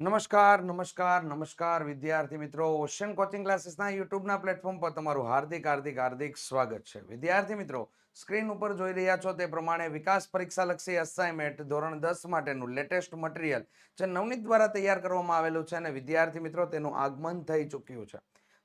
નમસ્કાર નમસ્કાર નમસ્કાર, વિદ્યાર્થી મિત્રો. ઓશિયન કોચિંગ ક્લાસીસના યુટ્યુબના પ્લેટફોર્મ પર તમારું હાર્દિક હાર્દિક હાર્દિક સ્વાગત છે. વિદ્યાર્થી મિત્રો સ્ક્રીન ઉપર જોઈ રહ્યા છો તે પ્રમાણે વિકાસ પરીક્ષા લક્ષી અસાઇનમેન્ટ ધોરણ દસ માટેનું લેટેસ્ટ મટીરિયલ જે નવનીત દ્વારા તૈયાર કરવામાં આવેલું છે અને વિદ્યાર્થી મિત્રો, તેનું આગમન થઈ ચૂક્યું છે.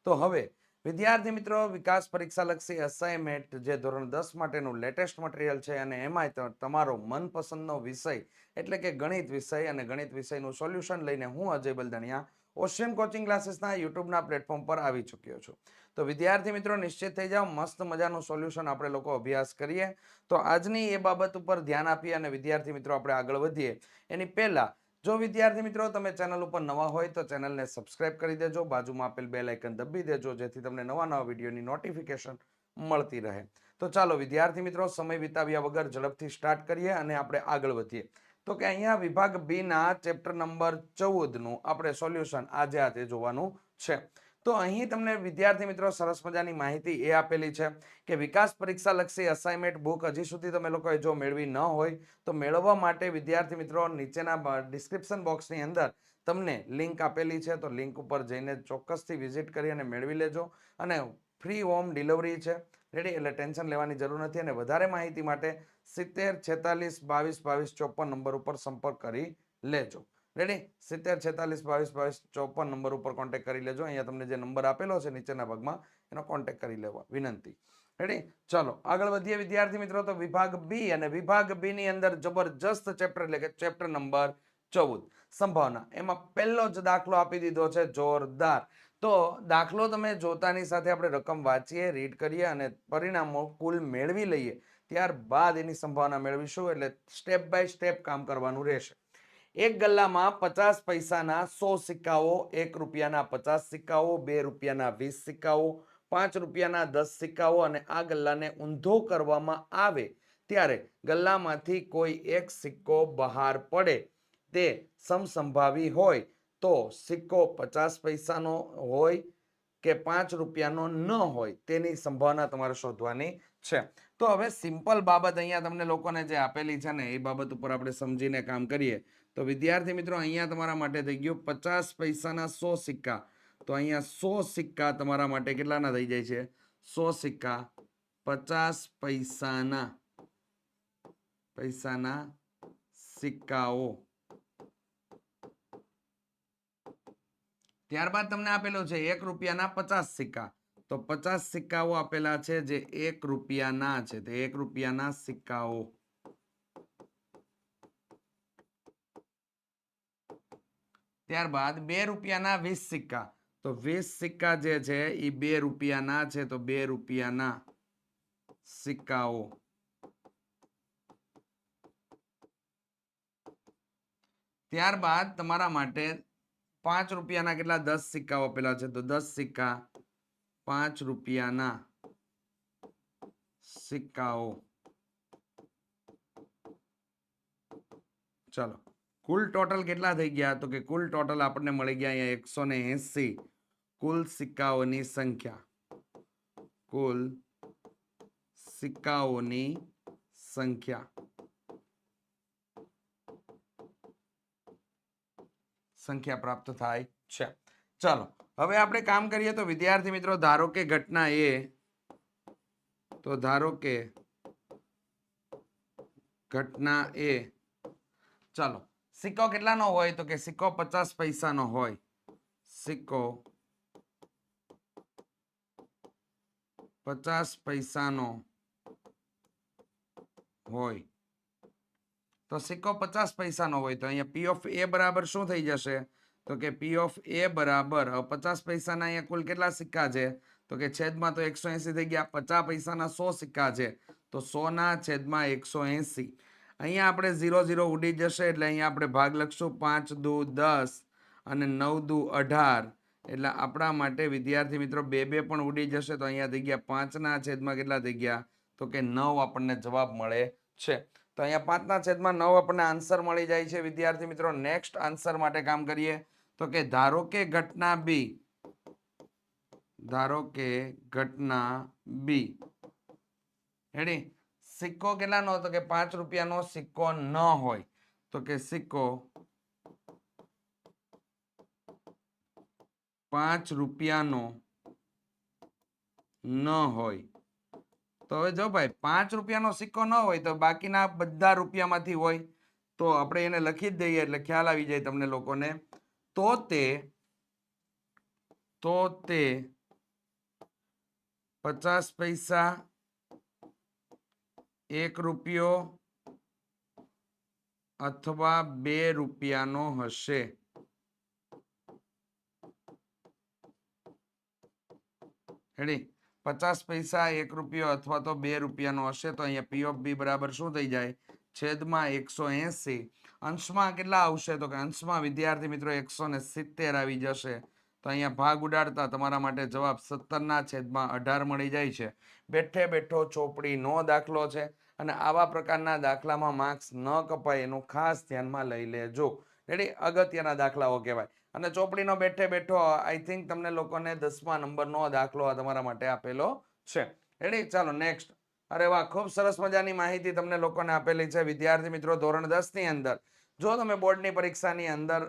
તો હવે વિદ્યાર્થી મિત્રો, વિકાસ પરીક્ષા લક્ષી અસાઇનમેન્ટ જે ધોરણ દસ માટેનું લેટેસ્ટ મટીરિયલ છે અને એમાંય તમારો મનપસંદનો વિષય, એટલે કે ગણિત વિષય અને ગણિત વિષયનું સોલ્યુશન લઈને હું અજય બલદણિયા ઓશિયન કોચિંગ ક્લાસીસના યુટ્યુબના પ્લેટફોર્મ પર આવી ચૂક્યો છું. તો વિદ્યાર્થી મિત્રો, નિશ્ચિત થઈ જાઓ, મસ્ત મજાનું સોલ્યુશન આપણે લોકો અભ્યાસ કરીએ. તો આજની એ બાબત ઉપર ધ્યાન આપીએ અને વિદ્યાર્થી મિત્રો, આપણે આગળ વધીએ. એની પહેલા જો વિદ્યાર્થી મિત્રો તમે ચેનલ ઉપર નવા હોય તો ચેનલને સબસ્ક્રાઇબ કરી દેજો, બાજુમાં આપેલ બે લાઇકન દબી દેજો, જેથી તમને નવા નવા વિડીયોની નોટિફિકેશન મળતી રહે. તો ચાલો વિદ્યાર્થી મિત્રો, સમય વિતાવ્યા વગર ઝડપથી સ્ટાર્ટ કરીએ અને આપણે આગળ વધીએ. તો કે અહીંયા વિભાગ બીના ચેપ્ટર નંબર ચૌદનું આપણે સોલ્યુશન આજે આજે જોવાનું છે. તો અહીં તમને વિદ્યાર્થી મિત્રો સરસ મજાની માહિતી એ આપેલી છે કે વિકાસ પરીક્ષા લક્ષી અસાઇનમેન્ટ બુક હજી સુધી તમે લોકોએ જો મેળવી ન હોય, તો મેળવવા માટે વિદ્યાર્થી મિત્રો નીચેના ડિસ્ક્રિપ્શન બોક્સની અંદર તમને લિંક આપેલી છે. તો લિંક ઉપર જઈને ચોક્કસથી વિઝિટ કરી અને મેળવી લેજો. અને ફ્રી હોમ ડિલિવરી છે. રેડી એટલે ટેન્શન લેવાની જરૂર નથી. અને વધારે માહિતી માટે સિત્તેર છેતાલીસ બાવીસ બાવીસ ચોપન નંબર ઉપર સંપર્ક કરી લેજો. રેડી સિત્તેર, છેતાલીસ, બાવીસ બાવીસ, ચોપન નંબર ઉપર કોન્ટેક્ટ કરી લેજો. અહીંયા તમને જે નંબર આપેલો છે નીચેના ભાગમાં, એનો કોન્ટેક્ટ કરી લેવા. વિનંતી. રેડી ચલો, આગળ વધીએ વિદ્યાર્થી મિત્રો. તો વિભાગ બી અને વિભાગ બી ની અંદર જબરજસ્ત ચેપ્ટર એટલે કે ચેપ્ટર નંબર ચૌદ. સંભાવના. એમાં પહેલો જ દાખલો આપી દીધો છે જોરદાર. તો દાખલો તમે જોતાની સાથે આપણે રકમ વાંચીએ રીડ કરીએ અને પરિણામો કુલ મેળવી લઈએ. ત્યારબાદ એની સંભાવના મેળવીશું એટલે સ્ટેપ બાય સ્ટેપ કામ કરવાનું રહેશે. એક ગલ્લામાં પચાસ પૈસાના સો સિક્કાઓ, એક રૂપિયાના પચાસ સિક્કાઓ, બે રૂપિયાના વીસ સિક્કાઓ, પાંચ રૂપિયાના દસ સિક્કાઓ અને આ ગલ્લાને ઊંધો કરવામાં આવે ત્યારે ગલ્લામાંથી કોઈ એક સિક્કો બહાર પડે. તે સમસંભાવી હોય તો સિક્કો પચાસ પૈસાનો હોય કે પાંચ રૂપિયાનો ન હોય તેની સંભાવના તમારે શોધવાની છે. તો હવે સિમ્પલ બાબત અહીંયા તમને લોકોને જે આપેલી છે ને, એ બાબત ઉપર આપણે સમજીને કામ કરીએ. તો વિદ્યાર્થી મિત્રો, અહીંયા તમારા માટે થઈ ગયું પચાસ પૈસાના સો સિક્કા. તો અહીંયા સો સિક્કા તમારા માટે કેટલાના થઈ જાય છે? સો સિક્કા, પચાસ પૈસાના પૈસાના સિક્કાઓ. ત્યારબાદ તમને આપેલું છે એક રૂપિયાના પચાસ સિક્કા. તો પચાસ સિક્કાઓ આપેલા છે જે એક રૂપિયાના છે, તે એક રૂપિયાના સિક્કાઓ. ત્યારબાદ બે રૂપિયાના વીસ સિક્કા. તો વીસ સિક્કા જે છે એ બે રૂપિયાના છે, તો બે રૂપિયાના સિક્કાઓ. ત્યારબાદ તમારા માટે પાંચ રૂપિયાના કેટલા? દસ સિક્કાઓ આપેલા છે. તો દસ સિક્કા, પાંચ રૂપિયાના સિક્કાઓ. ચલો. કુલ ટોટલ કેટલા થઈ ગયા? તો કે કુલ ટોટલ આપણને મળી ગયા અહીંયા એકસો ને એસી. કુલ સિક્કાઓની સંખ્યા. કુલ સિક્કાઓની સંખ્યા. સંખ્યા પ્રાપ્ત થાય છે. ચાલો, હવે આપણે કામ કરીએ તો વિદ્યાર્થી મિત્રો, ધારો કે ઘટના એ, તો ધારો કે ઘટના એ, ચાલો સિક્કો કેટલાનો હોય તો કે સિક્કો પચાસ પૈસાનો હોય. સિક્કો પચાસ પૈસાનો હોય. તો સિક્કો પચાસ પૈસાનો હોય તો અહીંયા પી ઓફ એ બરાબર શું થઈ જશે? તો કે પી ઓફ એ બરાબર પચાસ પૈસાના અહીંયા કુલ કેટલા સિક્કા છે? તો કે છેદમાં તો એકસો એસી થઈ ગયા, પચાસ પૈસાના સો સિક્કા છે. તો સોના છેદમાં એકસો એસી. અહીંયા આપણે ઝીરો ઝીરો ઉડી જશે એટલે અહીંયા આપણે ભાગ લખશું પાંચ દુ દસ અને નવ દુ અઢાર. એટલે આપણા માટે વિદ્યાર્થી મિત્રો બે બે પણ ઉડી જશે તો અહીંયા થઈ ગયા પાંચના છેદમાં કેટલા થઈ ગયા? તો કે નવ આપણને જવાબ મળે છે. તો અહીંયા પાંચના છેદમાં નવ આપણને આન્સર મળી જાય છે. વિદ્યાર્થી મિત્રો, નેક્સ્ટ આન્સર માટે કામ કરીએ. તો કે ધારો કે ઘટના બી, ધારો કે ઘટના બી. રેડી સિક્કો કેટલાનો તો કે પાંચ રૂપિયાનો સિક્કો ન હોય? તો કે સિક્કો પાંચ રૂપિયાનો ન હોય. તો હવે જો ભાઈ, પાંચ રૂપિયાનો સિક્કો ન હોય તો બાકીના બધા રૂપિયામાંથી હોય. તો આપણે એને લખી જ દઈએ એટલે ખ્યાલ આવી જાય તમને લોકોને. તો તે તો તે પચાસ પૈસા એક રૂપિયો અથવા બે રૂપિયાનો હશે. પચાસ પૈસા એક રૂપિયો અથવા તો બે રૂપિયાનો હશે તો અહીંયા પી ઓફ બી બરાબર શું થઈ જાય? છેદમાં એકસો એસી. અંશમાં કેટલા આવશે? તો કે અંશમાં વિદ્યાર્થી મિત્રો એકસો ને સિત્તેર આવી જશે. તો અહીંયા ભાગ ઉડાડતા તમારા માટે જવાબ સત્તરના છેદમાં અઢાર મળી જાય છે. બેઠે બેઠો ચોપડી નો દાખલો છે અને આવા પ્રકારના દાખલામાં માર્ક્સ ન કપાય એનું ખાસ ધ્યાનમાં લઈ લેજો. રેડી અગત્યના દાખલાઓ કહેવાય. અને ચોપડીનો બેઠે બેઠો આઈ થિંક તમને લોકોને દસમા નંબરનો દાખલો આ તમારા માટે આપેલો છે. રેડી ચાલો નેક્સ્ટ અરે વાહ, ખૂબ સરસ મજાની માહિતી તમને લોકોને આપેલી છે. વિદ્યાર્થી મિત્રો, ધોરણ દસની અંદર. જો તમે બોર્ડની પરીક્ષાની અંદર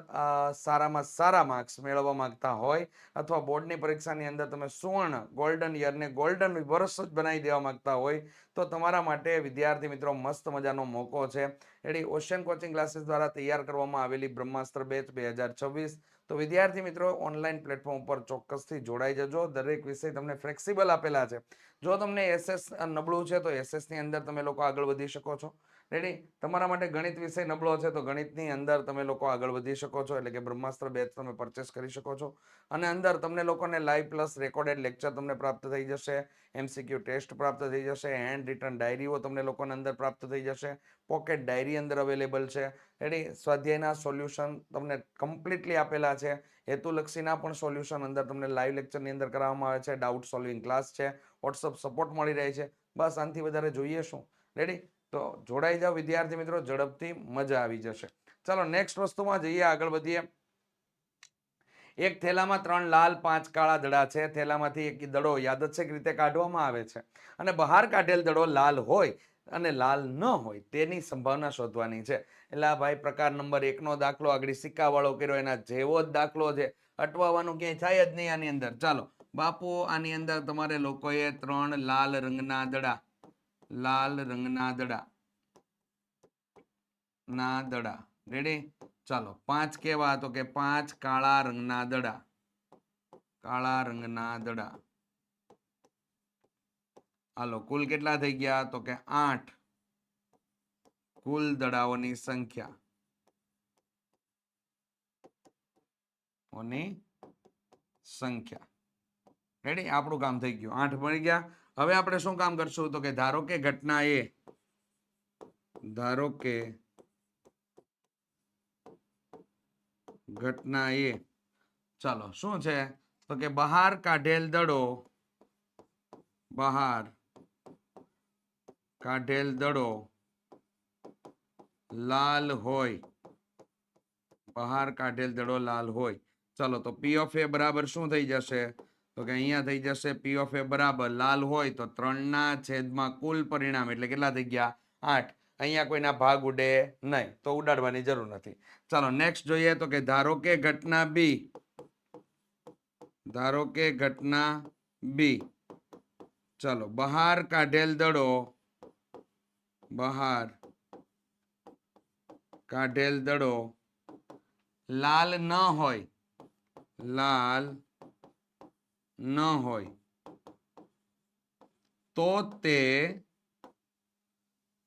સારામાં સારા માર્ક્સ મેળવવા માંગતા હોય અથવા બોર્ડની પરીક્ષાની અંદર તમે સુવર્ણ, ગોલ્ડન યરને ગોલ્ડન વર્ષ જ બનાવી દેવા માંગતા હોય, તો તમારા માટે, વિદ્યાર્થી મિત્રો, મસ્ત મજાનો મોકો છે. એડી ઓશિયન કોચિંગ ક્લાસીસ દ્વારા તૈયાર કરવામાં આવેલી બ્રહ્માસ્ત્ર બેચ બે હજાર છવ્વીસ. તો વિદ્યાર્થી મિત્રો, ઓનલાઈન પ્લેટફોર્મ ઉપર ચોક્કસથી જોડાઈ જજો. દરેક વિષય તમને ફ્લેક્સિબલ આપેલા છે. જો તમને એસએસ નબળું છે, તો એસએસની અંદર તમે લોકો આગળ વધી શકો છો. રેડી તમારા માટે ગણિત વિષય નબળો છે તો ગણિતની અંદર તમે લોકો આગળ વધી શકો છો એટલે કે બ્રહ્માસ્ત્ર બેચ તમે પરચેસ કરી શકો છો. અને અંદર તમને લોકોને લાઈવ પ્લસ રેકોર્ડેડ લેક્ચર તમને પ્રાપ્ત થઈ જશે એમસીક્યુ ટેસ્ટ પ્રાપ્ત થઈ જશે હેન્ડ રિટર્ન ડાયરીઓ તમને લોકોને અંદર પ્રાપ્ત થઈ જશે પોકેટ ડાયરી અંદર અવેલેબલ છે. રેડી સ્વાધ્યાયના સોલ્યુશન તમને કમ્પ્લીટલી આપેલા છે. હેતુલક્ષીના પણ સોલ્યુશન અંદર તમને લાઈવ લેક્ચરની અંદર કરાવવામાં આવે છે. ડાઉટ સોલ્વિંગ ક્લાસ છે. વોટ્સઅપ સપોર્ટ મળી રહે છે. બસ આનાથી વધારે જોઈએ શું? રેડી તો જોડાઈ જાઓ વિદ્યાર્થી મિત્રો, ઝડપથી મજા આવી જશે. ચાલો નેક્સ્ટ વસ્તુમાં જઈએ, આગળ વધીએ. એક થેલામાં ત્રણ લાલ, પાંચ કાળા દડા છે. થેલામાંથી એક દડો યાદચ્છિક રીતે કાઢવામાં આવે છે? અને બહાર કાઢેલ દડો લાલ હોય અને લાલ ન હોય તેની સંભાવના શોધવાની છે. એટલે આ ભાઈ પ્રકાર નંબર એકનો દાખલો, આગળ સિક્કાવાળો કર્યો, એના જેવો જ દાખલો છે. અટવાવાનું ક્યાંય થાય જ નહીં આની અંદર. ચાલો, બાપુ, આની અંદર તમારે લોકોએ ત્રણ લાલ રંગના દડા લાલ રંગના દડા ના દડા રેડી ચાલો પાંચ કેવા તો કે પાંચ કાળા રંગના દડા કાળા રંગના દડા હાલો કુલ કેટલા થઈ ગયા તો કે આઠ કુલ દડાઓની સંખ્યા ઓની સંખ્યા રેડી આપણું કામ થઈ ગયું આઠ મળી ગયા હવે આપણે શું કામ કરશું? તો કે ધારો કે ઘટના એ, ધારો કે ઘટના એ, ચાલો, શું છે? તો કે બહાર કાઢેલ દડો, બહાર કાઢેલ દડો લાલ હોય, બહાર કાઢેલ દડો લાલ હોય. ચલો, તો પી ઓફ એ બરાબર શું થઈ જશે? તો કે અહીંયા થઈ જશે પી ઓફ એ બરાબર. લાલ હોય તો ત્રણના છેદમાં કુલ પરિણામ એટલે કેટલા થઈ ગયા? આઠ. અહીંયા કોઈના ભાગ ઉડે નહીં. તો ઉડાડવાની જરૂર નથી. ચાલો નેક્સ્ટ જોઈએ તો કે ધારો કે ઘટના બી ધારો કે ઘટના બી ચાલો, બહાર કાઢેલ દડો. બહાર કાઢેલ દડો. લાલ ન હોય. લાલ ન હોય, તો તે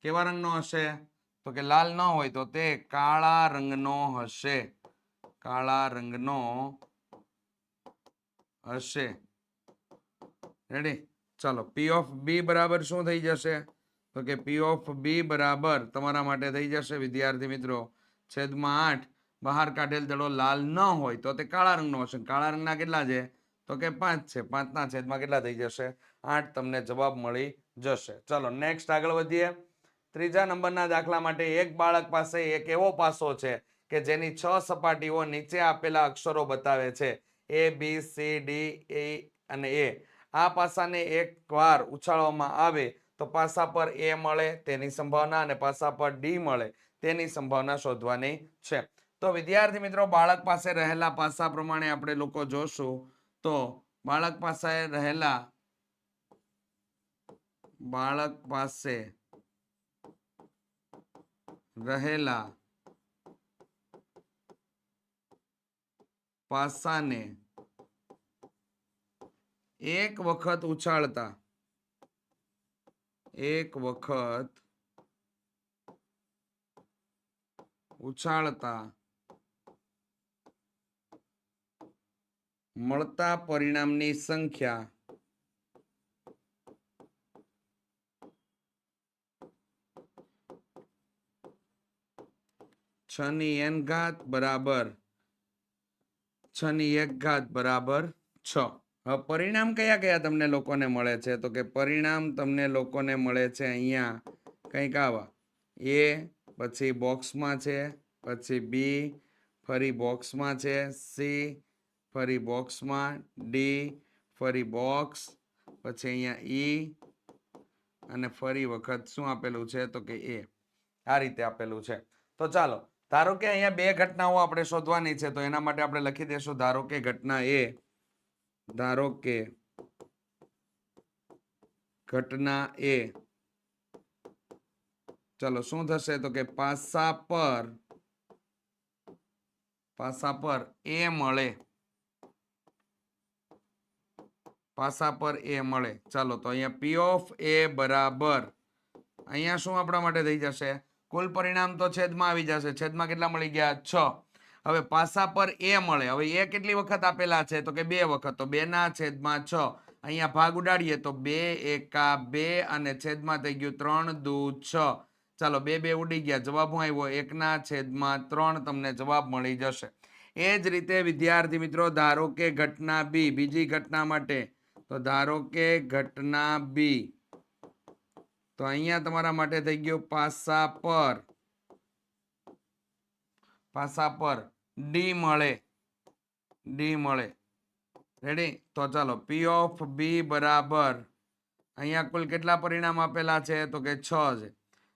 કેવા રંગનો હશે? તો કે લાલ ન હોય, તો તે કાળા રંગનો હશે. કાળા રંગનો હશે. રેડી ચાલો પી ઓફ બી બરાબર શું થઈ જશે? તો કે પી ઓફ બી બરાબર તમારા માટે થઈ જશે, વિદ્યાર્થી મિત્રો. છેદમાં આઠ. બહાર કાઢેલ દડો લાલ ન હોય, તો તે કાળા રંગનો હશે. કાળા રંગના કેટલા છે? તો કે પાંચ છે. પાંચના છેદમાં કેટલા થઈ જશે? આઠ તમને જવાબ મળી જશે. ચલો નેક્સ્ટ આગળ વધીએ. ત્રીજા નંબરના દાખલા માટે એક બાળક પાસે એક એવો પાસો છે કે જેની છ સપાટીઓ નીચે આપેલા અક્ષરો બતાવે છે. એ બી સી ડી એ અને એ આ પાસાને એક વાર ઉછાળવામાં આવે તો પાસા પર એ મળે, તેની સંભાવના અને પાસા પર ડી મળે, તેની સંભાવના શોધવાની છે. તો વિદ્યાર્થી મિત્રો, બાળક પાસે રહેલા પાસા પ્રમાણે આપણે લોકો જોશું. તો બાળક પાસે રહેલા બાળક પાસે રહેલા પાસાને એક વખત ઉછાળતા એક વખત ઉછાળતા મળતા પરિણામની સંખ્યા છ ની એન ઘાત બરાબર છ ની એક ઘાત બરાબર છ. હવે પરિણામ કયા કયા તમને લોકોને મળે છે? તો કે પરિણામ તમને લોકોને મળે છે અહીંયા કંઈક આવા. એ પછી બોક્સમાં છે, પછી બી ફરી બોક્સમાં છે સી ફરી બોક્સમાં ડી ફરી બોક્સ, પછી અહીંયા ઈ અને ફરી વખત શું આપેલું છે? તો કે એ આ રીતે આપેલું છે. તો ચાલો, ધારો કે અહીંયા બે ઘટનાઓ આપણે શોધવાની છે, તો એના માટે આપણે લખી દઈશું ધારો કે ઘટના એ ધારો કે ઘટના એ ચલો, શું થશે? તો કે પાસા પર પાસા પર એ મળે. પાસા પર એ મળે. ચાલો, તો અહીંયા પી ઓફ એ બરાબર. અહીંયા શું આપણા માટે થઈ જશે? કુલ પરિણામ તો છેદમાં આવી જશે. છેદમાં કેટલા મળી ગયા? છ. હવે પાસા પર એ મળે. હવે એ કેટલી વખત આપેલા છે? તો કે બે વખત. તો બે ના છેદમાં છ. અહીંયા ભાગ ઉડાડીએ તો બે એકા બે અને છેદમાં થઈ ગયું ત્રણ દુ છ. ચાલો, બે બે ઉડી ગયા. જવાબ હું આવ્યો એકના છેદમાં ત્રણ તમને જવાબ મળી જશે. એ જ રીતે વિદ્યાર્થી મિત્રો, ધારો કે ઘટના બી બીજી ઘટના માટે તો ધારો કે ઘટના બી તો અહીંયા તમારા માટે થઈ ગયો પાસા પર. પાસા પર ડી મળે. ડી મળે. રેડી તો ચાલો પી ઓફ બી બરાબર. અહીંયા કુલ કેટલા પરિણામ આપેલા છે? તો કે છ છે.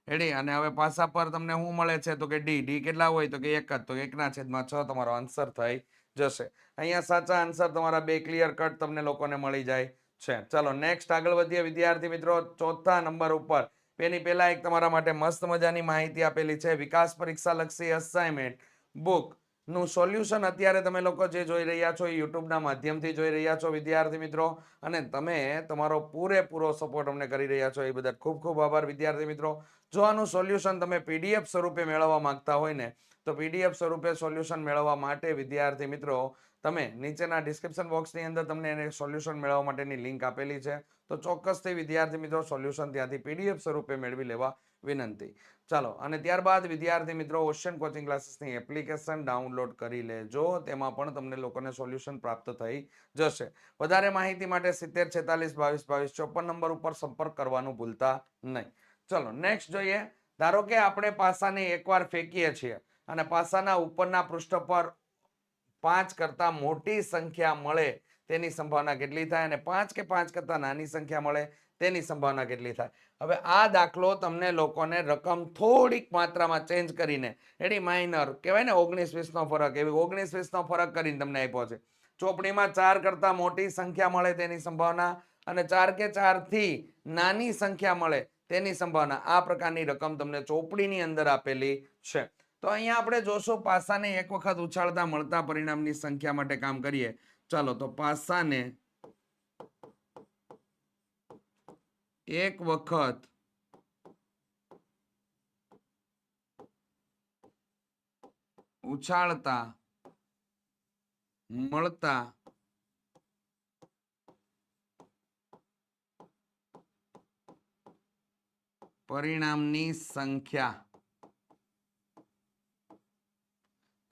રેડી અને હવે પાસા પર તમને શું મળે છે? તો કે ડી ડી કેટલા હોય? તો કે એક જ. તો એકના છેદમાં છ તમારો આન્સર થઈ. જશે. અહીંયા સાચા આન્સર તમારા બે ક્લિયર કટ તમને લોકોને મળી જાય છે. ચાલો નેક્સ્ટ આગળ વધીએ વિદ્યાર્થી મિત્રો, ચોથા નંબર ઉપર. એની પહેલા એક તમારા માટે મસ્ત મજાની માહિતી આપેલી છે. વિકાસ પરીક્ષા લક્ષી અસાઇનમેન્ટ બુકનું સોલ્યુશન અત્યારે તમે લોકો જે જોઈ રહ્યા છો એ યુટ્યુબના માધ્યમથી જોઈ રહ્યા છો વિદ્યાર્થી મિત્રો. અને તમે તમારો પૂરેપૂરો સપોર્ટ અમને કરી રહ્યા છો એ બધા ખૂબ ખૂબ આભાર વિદ્યાર્થી મિત્રો. જો આનું સોલ્યુશન તમે પીડીએફ સ્વરૂપે મેળવવા માંગતા હોય ને તો પીડીએફ સ્વરૂપે સોલ્યુશન મેળવવા માટે, વિદ્યાર્થી મિત્રો, તમે નીચેના ડિસ્ક્રિપ્શન બોક્સની અંદર તમને એને સોલ્યુશન મેળવવા માટેની લિંક આપેલી છે. તો ચોક્કસથી વિદ્યાર્થી મિત્રો, સોલ્યુશન ત્યાંથી પીડીએફ સ્વરૂપે મેળવી લેવા વિનંતી. ચાલો, અને ત્યારબાદ વિદ્યાર્થી મિત્રો, ઓશિયન કોચિંગ ક્લાસીસની એપ્લિકેશન ડાઉનલોડ કરી લેજો. તેમાં પણ તમને લોકોને સોલ્યુશન પ્રાપ્ત થઈ જશે. વધારે માહિતી માટે સિત્તેર, છેતાલીસ, બાવીસ બાવીસ, ચોપન નંબર ઉપર સંપર્ક કરવાનું ભૂલતા નહીં. ચલો નેક્સ્ટ જોઈએ. ધારો કે આપણે પાસાને એકવાર ફેંકીએ છીએ અને પાસાના ઉપરના પૃષ્ઠ પર પાંચ કરતા મોટી સંખ્યા મળે તેની સંભાવના કેટલી થાય અને પાંચ કે પાંચ કરતા નાની સંખ્યા મળે તેની સંભાવના કેટલી થાય? હવે આ દાખલો તમને લોકોને રકમ થોડીક માત્રામાં ચેન્જ કરીને એની માઇનર કહેવાય ને ઓગણીસ વીસનો ફરક, એવી ઓગણીસ વીસનો ફરક કરીને તમને આપ્યો છે. ચોપડીમાં ચાર કરતા મોટી સંખ્યા મળે તેની સંભાવના અને ચાર કે ચારથી નાની સંખ્યા મળે તેની સંભાવના. આ પ્રકારની રકમ તમને ચોપડીની અંદર આપેલી છે. તો અહીંયા આપણે જોશો પાસાને એક વખત ઉછાળતા મળતા પરિણામની સંખ્યા માટે કામ કરીએ. ચાલો, તો પાસાને એક વખત ઉછાળતા મળતા પરિણામની સંખ્યા.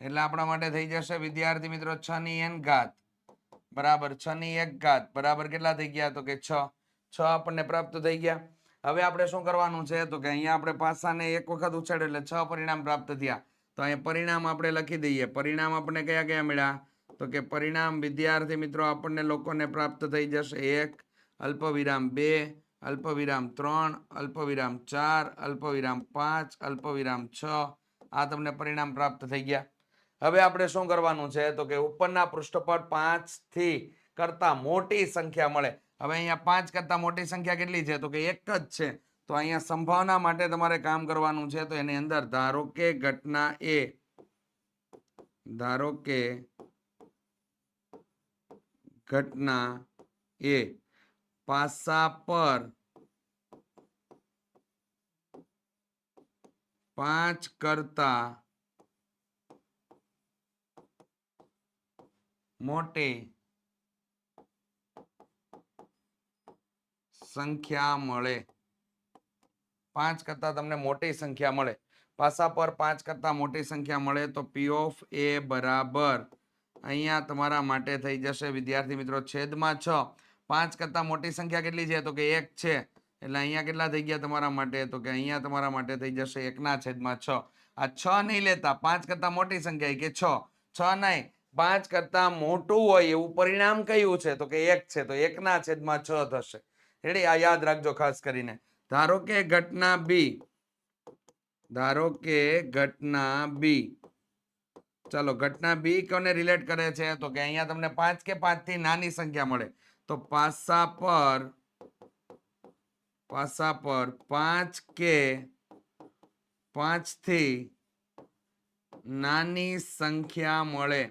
એટલે આપણા માટે થઈ જશે વિદ્યાર્થી મિત્રો છ ની એન ઘાત. બરાબર, છ ની એક ઘાત. બરાબર કેટલા થઈ ગયા? તો કે છ. છ આપણને પ્રાપ્ત થઈ ગયા. હવે આપણે શું કરવાનું છે? તો કે અહીંયા આપણે પાસાને એક વખત ઉછાડ્યો એટલે છ પરિણામ પ્રાપ્ત થયા. તો અહીંયા પરિણામ આપણે લખી દઈએ. પરિણામ આપણને કયા કયા મળ્યા? તો કે પરિણામ વિદ્યાર્થી મિત્રો આપણને લોકોને પ્રાપ્ત થઈ જશે એક, અલ્પવિરામ બે, અલ્પવિરામ ત્રણ, અલ્પવિરામ ચાર, અલ્પવિરામ પાંચ, અલ્પવિરામ છ. આ તમને પરિણામ પ્રાપ્ત થઈ ગયા. હવે આપણે શું કરવાનું છે? તો કે ઉપરના પૃષ્ઠ પાંચથી કરતા મોટી સંખ્યા મળે. હવે અહીંયા પાંચ કરતા મોટી સંખ્યા કેટલી છે? તો કે એક જ છે. તો અહીંયા સંભાવના માટે તમારે કામ કરવાનું છે, તો એની અંદર ધારો કે ઘટના એ, ધારો કે ઘટના એ, પાસા પર પાંચ કરતા મોટી સંખ્યા મળે. પાંચ કરતા તમને મોટી સંખ્યા મળે. પાસા પર પાંચ કરતા મોટી સંખ્યા મળે તો પી ઓફ એ બરાબર. અહીંયા તમારા માટે થઈ જશે વિદ્યાર્થી મિત્રો છેદમાં છ. પાંચ કરતા મોટી સંખ્યા કેટલી છે? તો કે એક છે. એટલે અહીંયા કેટલા થઈ ગયા તમારા માટે? તો કે અહીંયા તમારા માટે થઈ જશે એકના છેદમાં છ. આ છ નહીં લેતા, પાંચ કરતા મોટી સંખ્યા કે છ. છ નહીં. પાંચ કરતા મોટું હોય એવું પરિણામ કયું છે? તો કે એક છે, તો એકના છેદમાં છ થશે. રેડી આ યાદ રાખજો ખાસ કરીને. ધારો કે ઘટના બી ધારો કે ઘટના બી ચાલો, ઘટના બી કોને રિલેટ કરે છે? તો કે અહીંયા તમને પાંચ કે પાંચથી નાની સંખ્યા મળે. તો પાસા પર પાસા પર પાંચ કે પાંચથી નાની સંખ્યા મળે.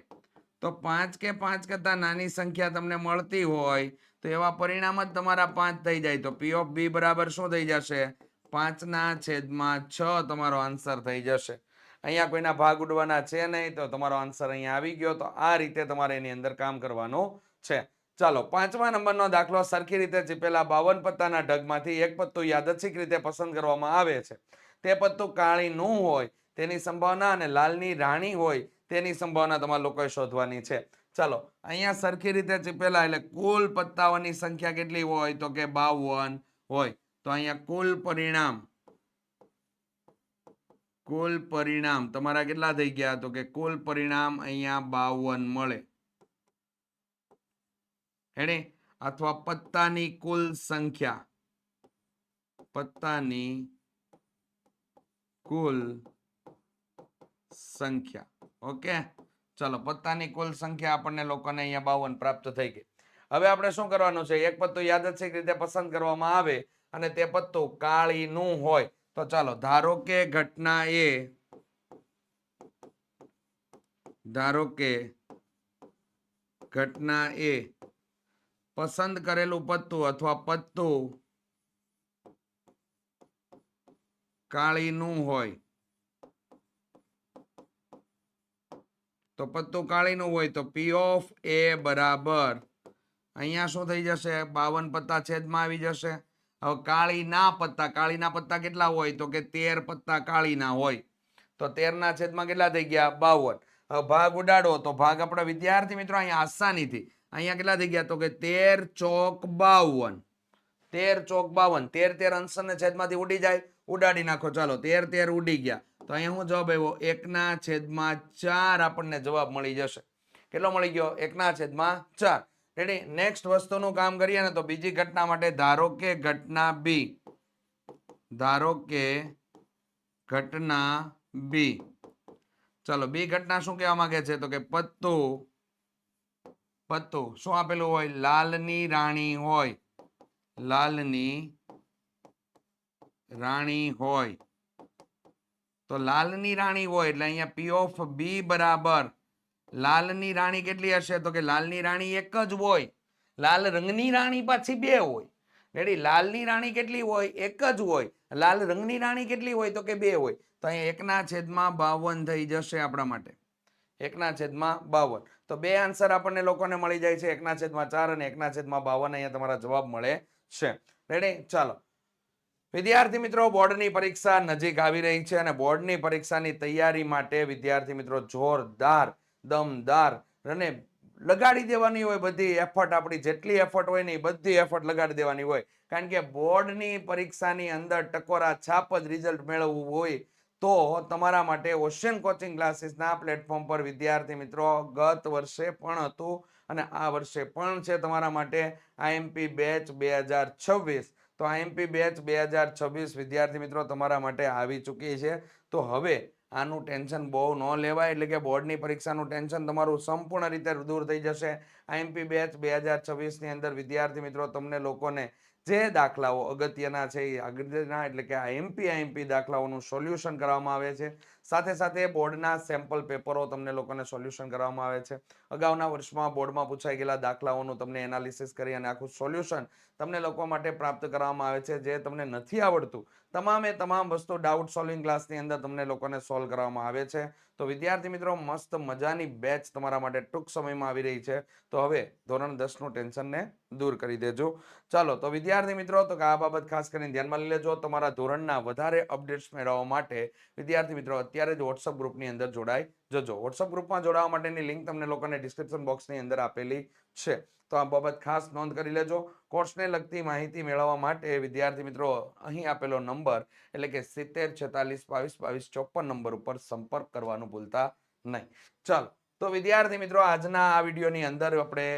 તો પાંચ કે પાંચ કરતાં નાની સંખ્યા તમને મળતી હોય, તો એવા પરિણામ જ તમારા પાંચ થઈ જાય. તો પી ઓફ બી બરાબર શું થઈ જશે? પાંચના છેદમાં છ તમારો આન્સર થઈ જશે. અહીંયા કોઈના ભાગ ઉડવાના છે નહીં, તો તમારો આન્સર અહીંયા આવી ગયો. તો આ રીતે તમારે એની અંદર કામ કરવાનું છે. ચાલો, પાંચમા નંબરનો દાખલો સરખી રીતે ચીપેલા બાવન પત્તાના ઢગમાંથી એક પત્તું યાદચ્છિક રીતે પસંદ કરવામાં આવે છે. તે પત્તું કાળીનું હોય, તેની સંભાવના અને લાલની રાણી હોય તેની સંભાવના તમારે લોકોએ શોધવાની છે. ચાલો, અહીંયા સરખી રીતે ચીપેલા એટલે કુલ પત્તાઓની સંખ્યા કેટલી હોય? તો કે બાવન હોય. તો અહીંયા કુલ પરિણામ કુલ પરિણામ તમારા કેટલા થઈ ગયા? તો કે કુલ પરિણામ અહીંયા બાવન મળે. હેડે અથવા પત્તાની કુલ સંખ્યા. પત્તાની કુલ સંખ્યા. ઓકે? ચલો, પત્તાની કુલ સંખ્યા આપણને લોકોને અહીંયા બાવન પ્રાપ્ત થઈ ગઈ. હવે આપણે શું કરવાનું છે? એક પત્તું યાદચ્છિક રીતે પસંદ કરવામાં આવે અને તે પત્તું કાળીનું હોય. તો ચાલો, ધારો કે ઘટના એ, ધારો કે ઘટના એ પસંદ કરેલું પત્તું અથવા પત્તું કાળીનું હોય. તો પત્તું કાળીનું હોય તો પી ઓફ એ બરાબર. અહીંયા શું થઈ જશે? બાવન પત્તા છેદમાં આવી જશે. હવે કાળીના પત્તા કાળીના પત્તા કેટલા હોય? તો કે તેર પત્તા કાળીના હોય. તો તેરના છેદમાં કેટલા થઈ ગયા? બાવન. હવે ભાગ ઉડાડો તો ભાગ આપણા વિદ્યાર્થી મિત્રો અહીંયા આસાનીથી. અહીંયા કેટલા થઈ ગયા? તો કે તેર ચોક બાવન. તેર ચોક બાવન. તેર તેર અંશ ને છેદમાંથી ઉડી જાય. ઉડાડી નાખો. ચાલો, તેર તેર ઉડી ગયા. તો અહીંયા શું જવાબ આવ્યો એકના છેદમાં ચાર આપણને જવાબ મળી જશે. કેટલો મળી ગયો? એકના છેદમાં ચાર. રેડી નેક્સ્ટ વસ્તુનું કામ કરીએ ને તો બીજી ઘટના માટે ધારો કે ઘટના બી ધારો કે ઘટના બી ચલો બી ઘટના શું કહેવા માંગે છે? તો કે પત્તુ પત્તુ શું આપેલું હોય? લાલની રાણી હોય. લાલની રાણી હોય. તો લાલની રાણી હોય એટલે અહીંયા પી ઓફ બી બરાબર. લાલની રાણી કેટલી હશે? તો કે લાલની રાણી એક જ હોય. લાલ રંગની રાણી પાછી બે હોય. રેડી? લાલની રાણી કેટલી હોય? એક જ હોય. લાલ રંગની રાણી કેટલી હોય? તો કે બે હોય. તો અહીંયા એકના છેદમાં બાવન થઈ જશે આપણા માટે. એકના છેદમાં બાવન. તો બે આન્સર આપણને લોકોને મળી જાય છે. એકના છેદમાં ચાર અને એકના છેદમાં બાવન અહીંયા તમારા જવાબ મળે છે. રેડી? ચાલો. વિદ્યાર્થી મિત્રો, બોર્ડની પરીક્ષા નજીક આવી રહી છે અને બોર્ડની પરીક્ષાની તૈયારી માટે વિદ્યાર્થી મિત્રો જોરદાર, દમદાર અને લગાડી દેવાની હોય બધી એફર્ટ આપણી જેટલી એફર્ટ હોય ને એ બધી એફર્ટ લગાડી દેવાની હોય. કારણ કે બોર્ડની પરીક્ષાની અંદર ટકોરા છાપ જ રિઝલ્ટ મેળવવું હોય તો તમારા માટે ઓશિયન કોચિંગ ક્લાસીસના પ્લેટફોર્મ પર વિદ્યાર્થી મિત્રો ગત વર્ષે પણ હતું અને આ વર્ષે પણ છે તમારા માટે આઈએમપી બેચ બે હજાર છવ્વીસ. તો આઈએમપી બેચ બે હજાર છવ્વીસ વિદ્યાર્થી મિત્રો તમારા માટે આવી ચૂકી છે. તો હવે આનું ટેન્શન બહુ ન લેવાય, એટલે કે બોર્ડની પરીક્ષાનું ટેન્શન તમારું સંપૂર્ણ રીતે દૂર થઈ જશે. આઈએમપી બેચ બે હજાર છવ્વીસની અંદર વિદ્યાર્થી મિત્રો તમને લોકોને જે દાખલાઓ અગત્યના છે એ અગત્યના એટલે કે આઈએમપી આઈએમપી દાખલાઓનું સોલ્યુશન કરવામાં આવે છે. સાથે સાથે બોર્ડના સેમ્પલ પેપરો તમને લોકોને સોલ્યુશન કરવામાં આવે છે. અગાઉના વર્ષમાં બોર્ડમાં પૂછાઈ ગયેલા દાખલાઓનું તમને એનાલિસિસ કરી અને આખું સોલ્યુશન તમને લોકો માટે પ્રાપ્ત કરવામાં આવે છે, જે તમને નથી આવડતું. તમામે તમામ વસ્તુ ડાઉટ સોલ્વિંગ ક્લાસની અંદર તમને લોકોને સોલ્વ કરવામાં આવે છે. તો વિદ્યાર્થી મિત્રો, મસ્ત મજાની બેચ તમારા માટે ટૂંક સમયમાં આવી રહી છે. તો હવે ધોરણ દસનું ટેન્શનને દૂર કરી દેજો. ચાલો, તો વિદ્યાર્થી મિત્રો, તો આ બાબત ખાસ કરીને ધ્યાનમાં લઈ લેજો. તમારા ધોરણના વધારે અપડેટ્સ મેળવવા માટે વિદ્યાર્થી મિત્રો, અત્યારે જ વોટ્સઅપ ગ્રુપની અંદર જોડાઈ જજો વોટ્સઅપ ગ્રુપમાં જોડાવા માટેની લિંક તમને લોકોને ડિસ્ક્રિપ્શન બોક્સની અંદર આપેલી છે. તો આ બાબત ખાસ નોંધ કરી લેજો. કોર્સને લગતી માહિતી મેળવવા માટે વિદ્યાર્થી મિત્રો અહીં આપેલો નંબર એટલે કે સિત્તેર, છેતાલીસ, બાવીસ બાવીસ, ચોપન નંબર ઉપર સંપર્ક કરવાનું ભૂલતા નહીં. ચાલો, તો વિદ્યાર્થી મિત્રો આજના આ વિડીયોની અંદર આપણે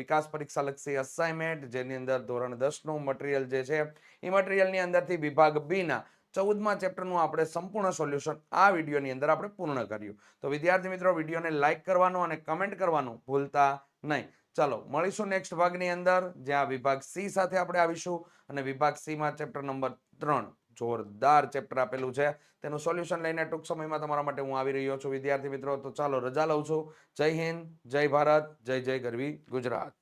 વિકાસ પરીક્ષા લક્ષી અસાઇનમેન્ટ જેની અંદર ધોરણ દસનું મટીરિયલ જે છે, એ મટીરિયલની અંદરથી વિભાગ બી ના ચૌદમા ચેપ્ટરનું આપણે સંપૂર્ણ સોલ્યુશન આ વિડીયોની અંદર આપણે પૂર્ણ કર્યું. તો વિદ્યાર્થી મિત્રો, વિડીયોને લાઇક કરવાનું અને કમેન્ટ કરવાનું ભૂલતા નહીં. ચાલો, મળીશું નેક્સ્ટ ભાગની અંદર, જ્યાં વિભાગ સી સાથે આપણે આવીશું અને વિભાગ સીમાં ચેપ્ટર નંબર ત્રણ જોરદાર ચેપ્ટર આપેલું છે. તેનું સોલ્યુશન લઈને ટૂંક સમયમાં તમારા માટે હું આવી રહ્યો છું. વિદ્યાર્થી મિત્રો, તો ચાલો રજા લઉં છું. જય હિન્દ, જય ભારત, જય જય ગરવી ગુજરાત.